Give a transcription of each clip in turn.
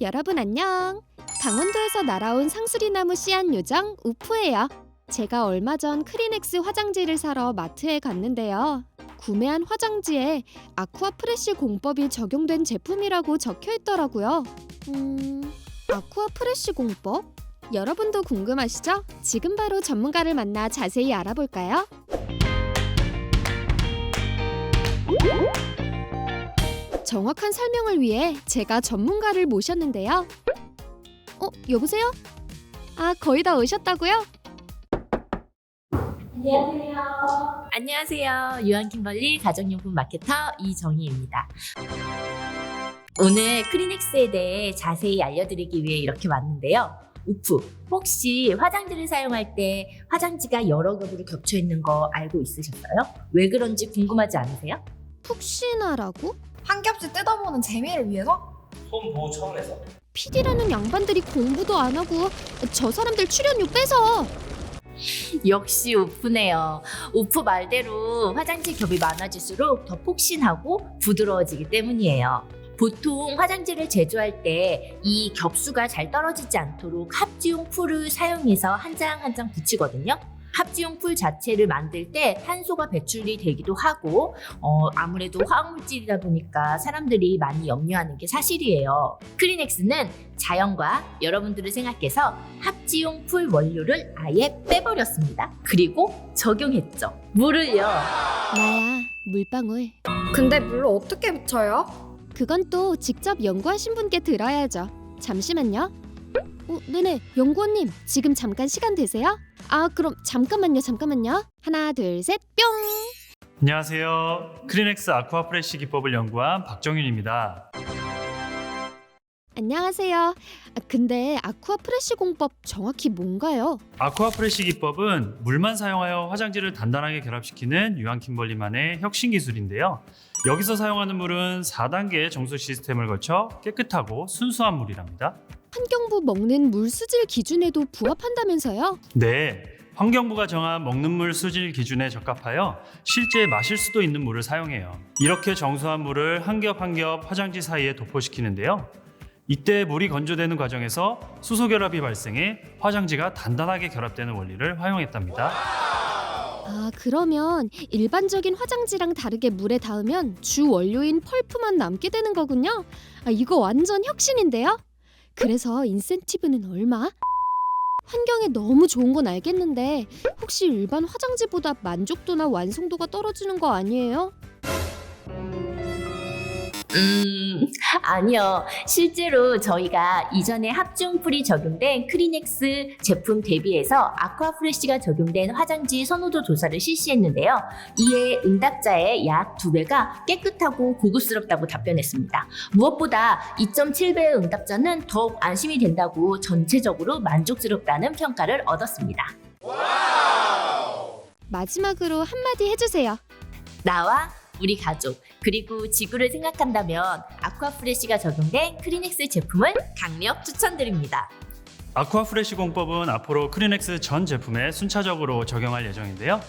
여러분 안녕. 강원도에서 날아온 상수리나무 씨앗 요정 우프예요. 제가 얼마 전 크리넥스 화장지를 사러 마트에 갔는데요. 구매한 화장지에 아쿠아 프레쉬 공법이 적용된 제품이라고 적혀 있더라고요. 음, 아쿠아 프레쉬 공법? 여러분도 궁금하시죠? 지금 바로 전문가를 만나 자세히 알아볼까요? 정확한 설명을 위해 제가 전문가를 모셨는데요. 어, 여보세요? 아, 거의 다 오셨다고요? 안녕하세요. 유한 킴벌리 가정용품 마케터 이정희입니다. 오늘 크리넥스에 대해 자세히 알려드리기 위해 이렇게 왔는데요. 우프, 혹시 화장지를 사용할 때 화장지가 여러 겹으로 겹쳐 있는 거 알고 있으셨어요? 왜 그런지 궁금하지 않으세요? 푹신하라고? 한 겹씩 뜯어보는 재미를 위해서? 손 보호 차원에서 PD라는 양반들이 공부도 안 하고 저 사람들 출연료 뺏어. 역시 우프네요. 우프 말대로 화장지 겹이 많아질수록 더 폭신하고 부드러워지기 때문이에요. 보통 화장지를 제조할 때 이 겹수가 잘 떨어지지 않도록 합지용 풀을 사용해서 한 장 한 장 붙이거든요. 합지용 풀 자체를 만들 때 탄소가 배출이 되기도 하고 어, 아무래도 화학물질이다 보니까 사람들이 많이 염려하는 게 사실이에요. 크리넥스는 자연과 여러분들을 생각해서 합지용 풀 원료를 아예 빼버렸습니다. 그리고 적용했죠. 물을요. 나야, 물방울. 근데 물을 어떻게 묻혀요? 그건 또 직접 연구하신 분께 들어야죠. 잠시만요. 어, 네네, 연구원님, 지금 잠깐 시간 되세요? 아, 그럼 잠깐만요, 잠깐만요. 하나, 둘, 셋, 뿅! 안녕하세요 크리넥스 아쿠아 프레쉬 기법을 연구한 박정윤입니다 안녕하세요. 아, 근데 아쿠아 프레쉬 공법 정확히 뭔가요? 아쿠아 프레쉬 기법은 물만 사용하여 화장지를 단단하게 결합시키는 유한 킴벌리만의 혁신 기술인데요 여기서 사용하는 물은 4단계의 정수 시스템을 거쳐 깨끗하고 순수한 물이랍니다 환경부 먹는 물 수질 기준에도 부합한다면서요? 네 환경부가 정한 먹는 물 수질 기준에 적합하여 실제 마실 수도 있는 물을 사용해요. 이렇게 정수한 물을 한 겹 한 겹 화장지 사이에 도포시키는데요. 이때 물이 건조되는 과정에서 수소 결합이 발생해 화장지가 단단하게 결합되는 원리를 활용했답니다. 아, 그러면 일반적인 화장지랑 다르게 물에 닿으면 주 원료인 펄프만 남게 되는 거군요. 아, 이거 완전 혁신인데요? 그래서 인센티브는 얼마? 환경에 너무 좋은 건 알겠는데 혹시 일반 화장지보다 만족도나 완성도가 떨어지는 거 아니에요? 음, 아니요. 실제로 저희가 이전에 합중풀이 적용된 크리넥스 제품 대비해서 아쿠아프레쉬가 적용된 화장지 선호도 조사를 실시했는데요. 이에 응답자의 약 2배가 깨끗하고 고급스럽다고 답변했습니다. 무엇보다 2.7배의 응답자는 더욱 안심이 된다고 전체적으로 만족스럽다는 평가를 얻었습니다. 마지막으로 한마디 해주세요. 나와 우리 가족 그리고 지구를 생각한다면 아쿠아프레쉬가 적용된 크리넥스 제품을 강력 추천드립니다. 아쿠아 프레쉬 공법은 앞으로 크리넥스 전 제품에 순차적으로 적용할 예정인데요.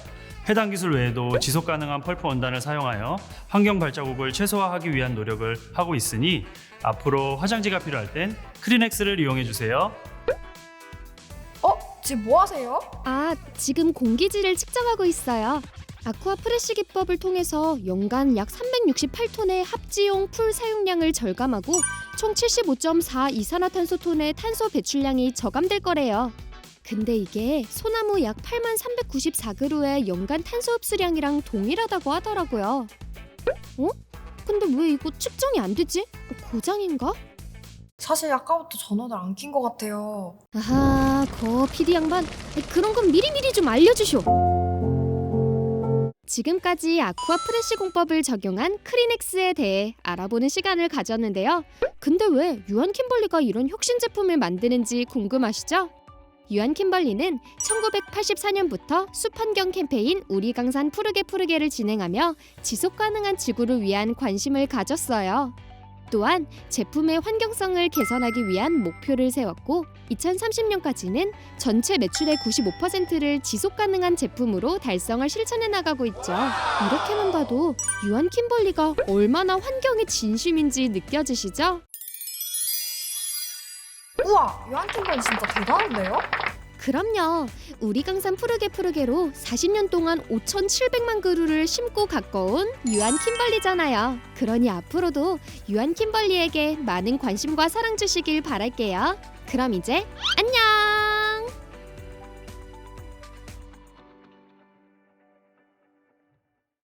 해당 기술 외에도 지속 가능한 펄프 원단을 사용하여 환경 발자국을 최소화하기 위한 노력을 하고 있으니 앞으로 화장지가 필요할 땐 크리넥스를 이용해 주세요. 어? 지금 뭐 하세요? 아, 지금 공기질을 측정하고 있어요. 아쿠아 프레쉬 기법을 통해서 연간 약 368톤의 합지용 풀 사용량을 절감하고 총 75.4 이산화탄소 톤의 탄소 배출량이 저감될 거래요. 근데 이게 소나무 약 8만 394그루의 연간 탄소 흡수량이랑 동일하다고 하더라고요. 어? 근데 왜 이거 측정이 안 되지? 고장인가? 사실 아까부터 전원을 안 킨 것 같아요. 아하, 거 PD 양반 그런 건 미리미리 좀 알려주쇼. 지금까지 아쿠아 프레쉬 공법을 적용한 크리넥스에 대해 알아보는 시간을 가졌는데요. 근데 왜 유한 킴벌리가 이런 혁신 제품을 만드는지 궁금하시죠? 유한 킴벌리는 1984년부터 숲환경 캠페인 우리 강산 푸르게 푸르게를 진행하며 지속 가능한 지구를 위한 관심을 가졌어요. 또한 제품의 환경성을 개선하기 위한 목표를 세웠고 2030년까지는 전체 매출의 95%를 지속 가능한 제품으로 달성을 실천해 나가고 있죠. 이렇게만 봐도 유한 킴벌리가 얼마나 환경에 진심인지 느껴지시죠? 우와, 유한킴벌 진짜 대단한데요? 그럼요. 우리 강산 푸르게 푸르게로 40년 동안 5,700만 그루를 심고 가꿔온 유한 킴벌리잖아요. 그러니 앞으로도 유한 킴벌리에게 많은 관심과 사랑 주시길 바랄게요. 그럼 이제 안녕!